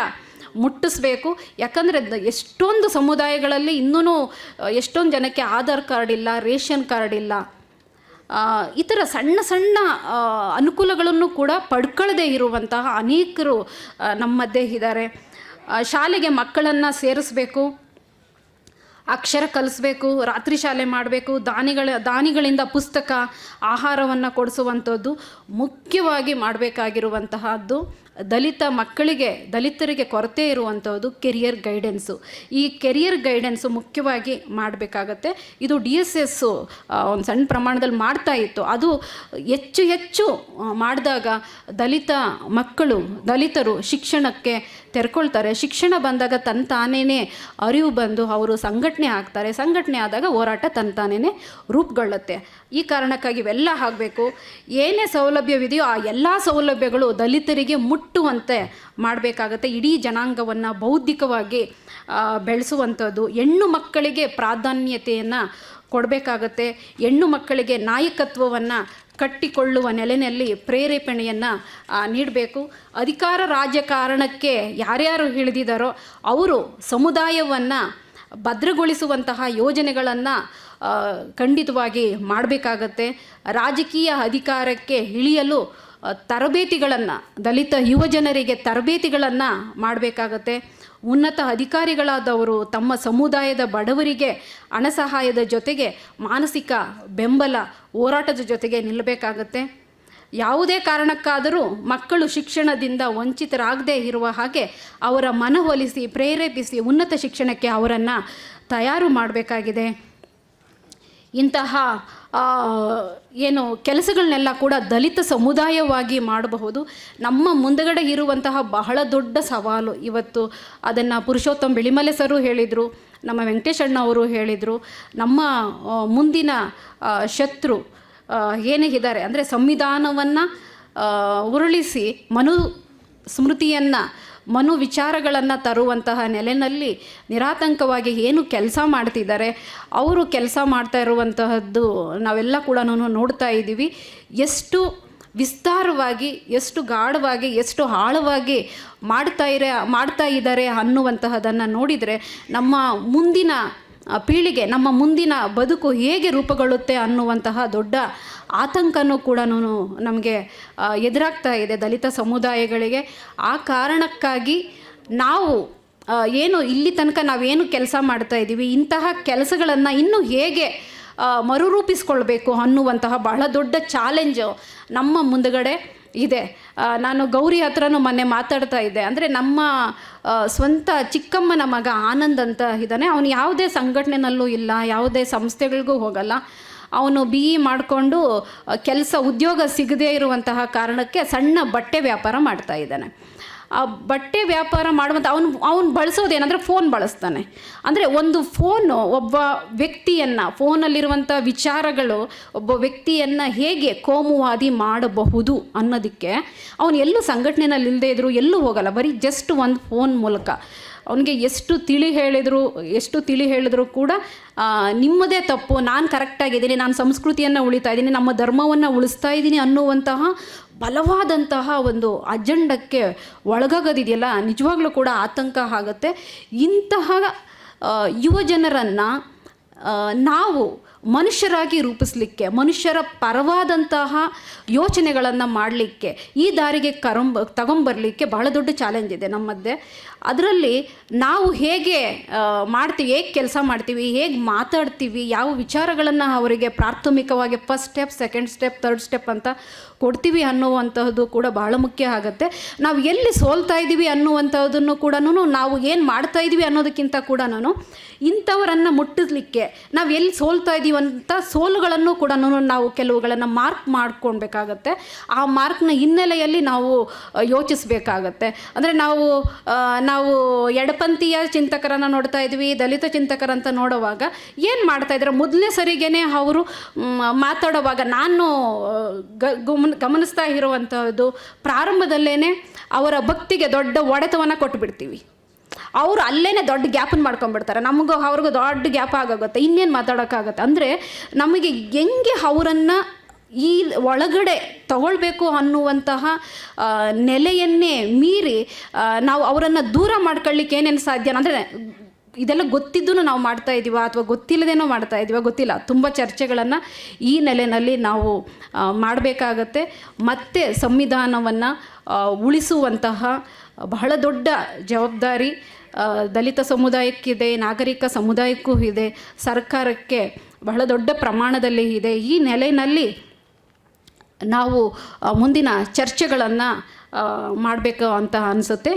ಮುಟ್ಟಿಸ್ಬೇಕು. ಯಾಕಂದರೆ ಎಷ್ಟೊಂದು ಸಮುದಾಯಗಳಲ್ಲಿ ಇನ್ನೂ ಎಷ್ಟೊಂದು ಜನಕ್ಕೆ ಆಧಾರ್ ಕಾರ್ಡ್ ಇಲ್ಲ, ರೇಷನ್ ಕಾರ್ಡ್ ಇಲ್ಲ. ಈ ಥರ ಸಣ್ಣ ಸಣ್ಣ ಅನುಕೂಲಗಳನ್ನು ಕೂಡ ಪಡ್ಕೊಳ್ಳದೇ ಇರುವಂತಹ ಅನೇಕರು ನಮ್ಮ ಮಧ್ಯೆ ಇದ್ದಾರೆ. ಶಾಲೆಗೆ ಮಕ್ಕಳನ್ನು ಸೇರಿಸ್ಬೇಕು, ಅಕ್ಷರ ಕಲಿಸ್ಬೇಕು, ರಾತ್ರಿ ಶಾಲೆ ಮಾಡಬೇಕು, ದಾನಿಗಳ, ದಾನಿಗಳಿಂದ ಪುಸ್ತಕ, ಆಹಾರವನ್ನು ಕೊಡಿಸುವಂಥದ್ದು ಮುಖ್ಯವಾಗಿ ಮಾಡಬೇಕಾಗಿರುವಂತಹದ್ದು. ದಲಿತ ಮಕ್ಕಳಿಗೆ, ದಲಿತರಿಗೆ ಕೊರತೆ ಇರುವಂಥದ್ದು ಕೆರಿಯರ್ ಗೈಡೆನ್ಸು ಈ ಕೆರಿಯರ್ ಗೈಡೆನ್ಸು ಮುಖ್ಯವಾಗಿ ಮಾಡಬೇಕಾಗತ್ತೆ. ಇದು ಡಿ ಎಸ್ ಎಸ್ಸು ಒಂದು ಸಣ್ಣ ಪ್ರಮಾಣದಲ್ಲಿ ಮಾಡ್ತಾ ಇತ್ತು. ಅದು ಹೆಚ್ಚು ಹೆಚ್ಚು ಮಾಡಿದಾಗ ದಲಿತ ಮಕ್ಕಳು, ದಲಿತರು ಶಿಕ್ಷಣಕ್ಕೆ ತೆರ್ಕೊಳ್ತಾರೆ. ಶಿಕ್ಷಣ ಬಂದಾಗ ತನ್ನ ತಾನೇ ಅರಿವು ಬಂದು ಅವರು ಸಂಘಟನೆ ಆಗ್ತಾರೆ. ಸಂಘಟನೆ ಆದಾಗ ಹೋರಾಟ ತನ್ನ ತಾನೇ ರೂಪುಗೊಳ್ಳುತ್ತೆ. ಈ ಕಾರಣಕ್ಕಾಗಿ ಇವೆಲ್ಲ ಆಗಬೇಕು. ಏನೇ ಸೌಲಭ್ಯವಿದೆಯೋ ಆ ಎಲ್ಲ ಸೌಲಭ್ಯಗಳು ದಲಿತರಿಗೆ ಮುಟ್ಟುವಂತೆ ಮಾಡಬೇಕಾಗತ್ತೆ. ಇಡೀ ಜನಾಂಗವನ್ನು ಬೌದ್ಧಿಕವಾಗಿ ಬೆಳೆಸುವಂಥದ್ದು. ಹೆಣ್ಣು ಮಕ್ಕಳಿಗೆ ಪ್ರಾಧಾನ್ಯತೆಯನ್ನು ಕೊಡಬೇಕಾಗತ್ತೆ. ಹೆಣ್ಣು ಮಕ್ಕಳಿಗೆ ನಾಯಕತ್ವವನ್ನು ಕಟ್ಟಿಕೊಳ್ಳುವ ನೆಲೆಯಲ್ಲಿ ಪ್ರೇರೇಪಣೆಯನ್ನು ನೀಡಬೇಕು. ಅಧಿಕಾರ ರಾಜಕಾರಣಕ್ಕೆ ಯಾರ್ಯಾರು ಹಿಡಿದಿದ್ದಾರೋ ಅವರು ಸಮುದಾಯವನ್ನು ಭದ್ರಗೊಳಿಸುವಂತಹ ಯೋಜನೆಗಳನ್ನು ಖಂಡಿತವಾಗಿ ಮಾಡಬೇಕಾಗತ್ತೆ. ರಾಜಕೀಯ ಅಧಿಕಾರಕ್ಕೆ ಇಳಿಯಲು ತರಬೇತಿಗಳನ್ನು, ದಲಿತ ಯುವಜನರಿಗೆ ತರಬೇತಿಗಳನ್ನು ಮಾಡಬೇಕಾಗತ್ತೆ. ಉನ್ನತ ಅಧಿಕಾರಿಗಳಾದವರು ತಮ್ಮ ಸಮುದಾಯದ ಬಡವರಿಗೆ ಹಣ ಸಹಾಯದ ಜೊತೆಗೆ ಮಾನಸಿಕ ಬೆಂಬಲ ಹೋರಾಟದ ಜೊತೆಗೆ ನಿಲ್ಲಬೇಕಾಗತ್ತೆ. ಯಾವುದೇ ಕಾರಣಕ್ಕಾದರೂ ಮಕ್ಕಳು ಶಿಕ್ಷಣದಿಂದ ವಂಚಿತರಾಗದೇ ಇರುವ ಹಾಗೆ ಅವರ ಮನವೊಲಿಸಿ ಪ್ರೇರೇಪಿಸಿ ಉನ್ನತ ಶಿಕ್ಷಣಕ್ಕೆ ಅವರನ್ನು ತಯಾರು ಮಾಡಬೇಕಾಗಿದೆ. ಇಂತಹ ಏನು ಕೆಲಸಗಳನ್ನೆಲ್ಲ ಕೂಡ ದಲಿತ ಸಮುದಾಯವಾಗಿ ಮಾಡಬಹುದು. ನಮ್ಮ ಮುಂದಗಡೆ ಇರುವಂತಹ ಬಹಳ ದೊಡ್ಡ ಸವಾಲು ಇವತ್ತು ಅದನ್ನು ಪುರುಷೋತ್ತಮ್ ಬಿಳಿಮಲೆ ಸರು ಹೇಳಿದರು, ನಮ್ಮ ವೆಂಕಟೇಶಣ್ಣ ಅವರು ಹೇಳಿದರು, ನಮ್ಮ ಮುಂದಿನ ಶತ್ರು ಏನೇ ಇದ್ದಾರೆ, ಅಂದರೆ ಸಂವಿಧಾನವನ್ನು ಉರುಳಿಸಿ ಮನು ಸ್ಮೃತಿಯನ್ನು ಮನು ವಿಚಾರಗಳನ್ನು ತರುವಂತಹ ನೆಲೆಯಲ್ಲಿ ನಿರಾತಂಕವಾಗಿ ಏನು ಕೆಲಸ ಮಾಡ್ತಿದ್ದಾರೆ, ಅವರು ಕೆಲಸ ಮಾಡ್ತಾ ಇರುವಂತಹದ್ದು ನಾವೆಲ್ಲ ಕೂಡ ನೋಡ್ತಾ ಇದ್ದೀವಿ. ಎಷ್ಟು ವಿಸ್ತಾರವಾಗಿ, ಎಷ್ಟು ಗಾಢವಾಗಿ, ಎಷ್ಟು ಆಳವಾಗಿ ಮಾಡ್ತಾ ಇರ, ಮಾಡ್ತಾ ಇದ್ದಾರೆ ಅನ್ನುವಂತಹದನ್ನು ನೋಡಿದರೆ ನಮ್ಮ ಮುಂದಿನ ಪೀಳಿಗೆ, ನಮ್ಮ ಮುಂದಿನ ಬದುಕು ಹೇಗೆ ರೂಪುಗೊಳ್ಳುತ್ತೆ ಅನ್ನುವಂತಹ ದೊಡ್ಡ ಆತಂಕನೂ ಕೂಡ ನಮಗೆ ಎದುರಾಗ್ತಾ ಇದೆ ದಲಿತ ಸಮುದಾಯಗಳಿಗೆ. ಆ ಕಾರಣಕ್ಕಾಗಿ ನಾವು ಏನು ಇಲ್ಲಿ ತನಕ ನಾವೇನು ಕೆಲಸ ಮಾಡ್ತಾ ಇದ್ದೀವಿ, ಇಂತಹ ಕೆಲಸಗಳನ್ನು ಇನ್ನೂ ಹೇಗೆ ಮರುರೂಪಿಸ್ಕೊಳ್ಬೇಕು ಅನ್ನುವಂತಹ ಬಹಳ ದೊಡ್ಡ ಚಾಲೆಂಜು ನಮ್ಮ ಮುಂದುಗಡೆ ಇದೆ. ನಾನು ಗೌರಿ ಹತ್ರನೂ ಮೊನ್ನೆ ಮಾತಾಡ್ತಾ ಇದ್ದೆ. ಅಂದರೆ ನಮ್ಮ ಸ್ವಂತ ಚಿಕ್ಕಮ್ಮನ ಮಗ ಆನಂದ್ ಅಂತ ಇದ್ದಾನೆ. ಅವನು ಯಾವುದೇ ಸಂಘಟನೆನಲ್ಲೂ ಇಲ್ಲ, ಯಾವುದೇ ಸಂಸ್ಥೆಗಳಿಗೂ ಹೋಗಲ್ಲ. ಅವನು ಬಿ ಇ ಮಾಡಿಕೊಂಡು ಕೆಲಸ ಉದ್ಯೋಗ ಸಿಗದೇ ಇರುವಂತಹ ಕಾರಣಕ್ಕೆ ಸಣ್ಣ ಬಟ್ಟೆ ವ್ಯಾಪಾರ ಮಾಡ್ತಾ ಇದ್ದಾನೆ. ಆ ಬಟ್ಟೆ ವ್ಯಾಪಾರ ಮಾಡುವಂಥ ಅವನು ಅವನು ಬಳಸೋದೇನೆಂದರೆ ಫೋನ್ ಬಳಸ್ತಾನೆ. ಅಂದರೆ ಒಂದು ಫೋನು ಒಬ್ಬ ವ್ಯಕ್ತಿಯನ್ನು ಫೋನಲ್ಲಿರುವಂಥ ವಿಚಾರಗಳು ಒಬ್ಬ ವ್ಯಕ್ತಿಯನ್ನು ಹೇಗೆ ಕೋಮುವಾದಿ ಮಾಡಬಹುದು ಅನ್ನೋದಕ್ಕೆ ಅವನು ಎಲ್ಲೂ ಸಂಘಟನೆಯಲ್ಲಿ ಇಲ್ಲದೆ ಇದ್ದರೂ ಎಲ್ಲೂ ಹೋಗಲ್ಲ. ಬರೀ ಜಸ್ಟ್ ಒಂದು ಫೋನ್ ಮೂಲಕ. ಅವನಿಗೆ ಎಷ್ಟು ತಿಳಿ ಹೇಳಿದ್ರು, ಎಷ್ಟು ತಿಳಿ ಹೇಳಿದ್ರು ಕೂಡ ನಿಮ್ಮದೇ ತಪ್ಪು. ನಾನು ಕರೆಕ್ಟಾಗಿದ್ದೀನಿ ನಾನು ಸಂಸ್ಕೃತಿಯನ್ನು ಉಳಿತಾ ಇದ್ದೀನಿ, ನಮ್ಮ ಧರ್ಮವನ್ನು ಉಳಿಸ್ತಾ ಇದ್ದೀನಿ ಅನ್ನುವಂತಹ ಬಲವಾದಂತಹ ಒಂದು ಅಜೆಂಡಕ್ಕೆ ಒಳಗಾಗೋದಿದೆಯಲ್ಲ, ನಿಜವಾಗ್ಲೂ ಕೂಡ ಆತಂಕ ಆಗುತ್ತೆ. ಇಂತಹ ಯುವ ಜನರನ್ನು ನಾವು ಮನುಷ್ಯರಾಗಿ ರೂಪಿಸಲಿಕ್ಕೆ, ಮನುಷ್ಯರ ಪರವಾದಂತಹ ಯೋಚನೆಗಳನ್ನು ಮಾಡಲಿಕ್ಕೆ, ಈ ದಾರಿಗೆ ಕರಂಬ, ತಗೊಂಬರಲಿಕ್ಕೆ ಬಹಳ ದೊಡ್ಡ ಚಾಲೆಂಜ್ ಇದೆ ನಮ್ಮ ಮಧ್ಯೆ ಅದರಲ್ಲಿ ನಾವು ಹೇಗೆ ಮಾಡ್ತೀವಿ, ಹೇಗೆ ಕೆಲಸ ಮಾಡ್ತೀವಿ, ಹೇಗೆ ಮಾತಾಡ್ತೀವಿ, ಯಾವ ವಿಚಾರಗಳನ್ನು ಅವರಿಗೆ ಪ್ರಾಥಮಿಕವಾಗಿ first step second step third step ಅಂತ ಕೊಡ್ತೀವಿ ಅನ್ನುವಂಥದ್ದು ಕೂಡ ಬಹಳ ಮುಖ್ಯ ಆಗುತ್ತೆ. ನಾವು ಎಲ್ಲಿ ಸೋಲ್ತಾ ಇದ್ದೀವಿ ಅನ್ನುವಂಥದ್ದನ್ನು ಕೂಡ ನಾವು ಏನು ಮಾಡ್ತಾ ಇದ್ದೀವಿ ಅನ್ನೋದಕ್ಕಿಂತ ಕೂಡ ನಾನು ಇಂಥವರನ್ನು ಮುಟ್ಟಿಸ್ಲಿಕ್ಕೆ, ನಾವು ಎಲ್ಲಿ ಸೋಲ್ತಾ ಇದ್ದೀವಿ ಅಂತ ಸೋಲುಗಳನ್ನು ಕೂಡ ನಾವು ಕೆಲವುಗಳನ್ನು ಮಾರ್ಕ್ ಮಾಡ್ಕೊಳ್ಬೇಕಾಗತ್ತೆ. ಆ ಮಾರ್ಕ್ನ ಹಿನ್ನೆಲೆಯಲ್ಲಿ ನಾವು ಯೋಚಿಸಬೇಕಾಗತ್ತೆ. ಅಂದರೆ ನಾವು ನಾವು ಎಡಪಂಥೀಯ ಚಿಂತಕರನ್ನು ನೋಡ್ತಾ ಇದ್ವಿ, ದಲಿತ ಚಿಂತಕರಂತ ನೋಡುವಾಗ ಏನು ಮಾಡ್ತಾ ಇದ್ದಾರೆ ಮೊದಲನೇ ಸರಿಗೇನೆ ಅವರು ಮಾತಾಡುವಾಗ ನಾನು ಗಮನ ಗಮನಿಸ್ತಾ ಇರುವಂಥದ್ದು ಪ್ರಾರಂಭದಲ್ಲೇ ಅವರ ಭಕ್ತಿಗೆ ದೊಡ್ಡ ಒಡೆತವನ್ನು ಕೊಟ್ಬಿಡ್ತೀವಿ. ಅವರು ಅಲ್ಲೇ ದೊಡ್ಡ ಗ್ಯಾಪನ್ನು ಮಾಡ್ಕೊಂಡ್ಬಿಡ್ತಾರೆ. ನಮಗೂ ಅವ್ರಿಗೂ ದೊಡ್ಡ ಗ್ಯಾಪ್ ಆಗೋಗುತ್ತೆ. ಇನ್ನೇನು ಮಾತಾಡೋಕ್ಕಾಗತ್ತೆ? ಅಂದರೆ ನಮಗೆ ಹೆಂಗೆ ಅವರನ್ನು ಈ ಒಳಗಡೆ ತಗೊಳ್ಬೇಕು ಅನ್ನುವಂತಹ ನೆಲೆಯನ್ನೇ ಮೀರಿ ನಾವು ಅವರನ್ನು ದೂರ ಮಾಡ್ಕೊಳ್ಳಿಕ್ಕೆ ಏನೇನು ಸಾಧ್ಯ ಅಂದರೆ, ಇದೆಲ್ಲ ಗೊತ್ತಿದ್ದೂ ನಾವು ಮಾಡ್ತಾ ಇದ್ದೀವ ಅಥವಾ ಗೊತ್ತಿಲ್ಲದೇನೋ ಮಾಡ್ತಾ ಇದ್ದೀವ ಗೊತ್ತಿಲ್ಲ. ತುಂಬ ಚರ್ಚೆಗಳನ್ನು ಈ ನೆಲೆಯಲ್ಲಿ ನಾವು ಮಾಡಬೇಕಾಗತ್ತೆ. ಮತ್ತೆ ಸಂವಿಧಾನವನ್ನು ಉಳಿಸುವಂತಹ ಬಹಳ ದೊಡ್ಡ ಜವಾಬ್ದಾರಿ ದಲಿತ ಸಮುದಾಯಕ್ಕಿದೆ, ನಾಗರಿಕ ಸಮುದಾಯಕ್ಕೂ ಇದೆ, ಸರ್ಕಾರಕ್ಕೆ ಬಹಳ ದೊಡ್ಡ ಪ್ರಮಾಣದಲ್ಲಿ ಇದೆ. ಈ ನೆಲೆಯಲ್ಲಿ ನಾವು ಮುಂದಿನ ಚರ್ಚೆಗಳನ್ನು ಮಾಡಬೇಕು ಅಂತ ಅನಿಸುತ್ತೆ.